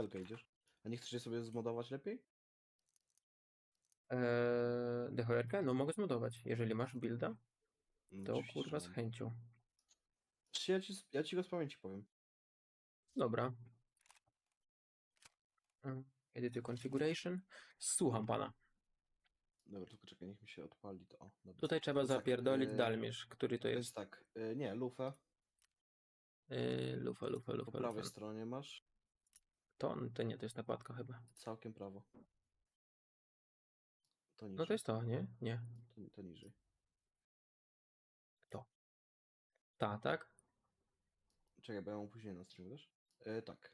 DVL-kę idziesz. A nie chcesz je sobie zmodować lepiej? Eee, DHR-kę? No mogę zmodować. Jeżeli masz builda, No, to oczywiście, kurwa że z mam. chęcią. Ja ci, ja ci go z pamięci powiem. Dobra. Mm, Edit configuration. Słucham pana. Dobra, tylko czekaj, niech mi się odpali to. O, dobra. Tutaj trzeba tak, zapierdolić e, dalmierz, który to To jest. jest tak, y, nie, lufę. Yy, lufa, lufa, Po lufa, prawej lufa. stronie masz. To, to nie, to jest nakładka chyba. Całkiem prawo. To niżej. No to jest to, nie? Nie. To, to niżej. Ta, tak? Czekaj, bo ja mam później na streamie, wiesz? Y, tak.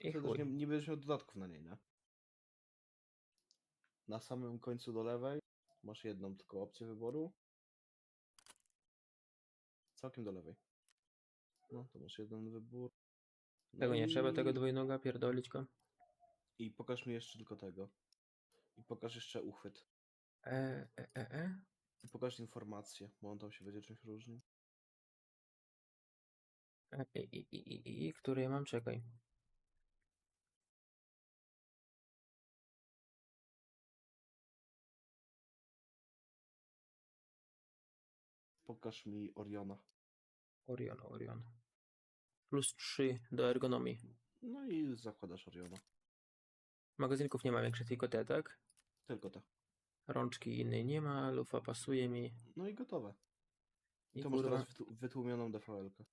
I Wtedy też chuj. nie, nie będziesz miał dodatków na niej, nie? Na samym końcu do lewej masz jedną tylko opcję wyboru. Całkiem do lewej. No, to masz jeden wybór. No Tego nie trzeba, tego i- dwójnoga, pierdolić go. I pokaż mi jeszcze tylko tego. I pokaż jeszcze uchwyt. E, e, e, e. I pokaż informację, bo on tam się będzie czymś różnił. E, I, i, i, i, i, i, który ja mam? Czekaj. Pokaż mi Oriona. Orion, Orion. Plus 3 do ergonomii. No i zakładasz Oriona. Magazynków nie ma większych, tylko te, tak? Tylko te. Rączki innej nie ma, lufa pasuje mi. No i gotowe. I to masz kurwa, teraz wytłu- wytłumioną DVL-kę.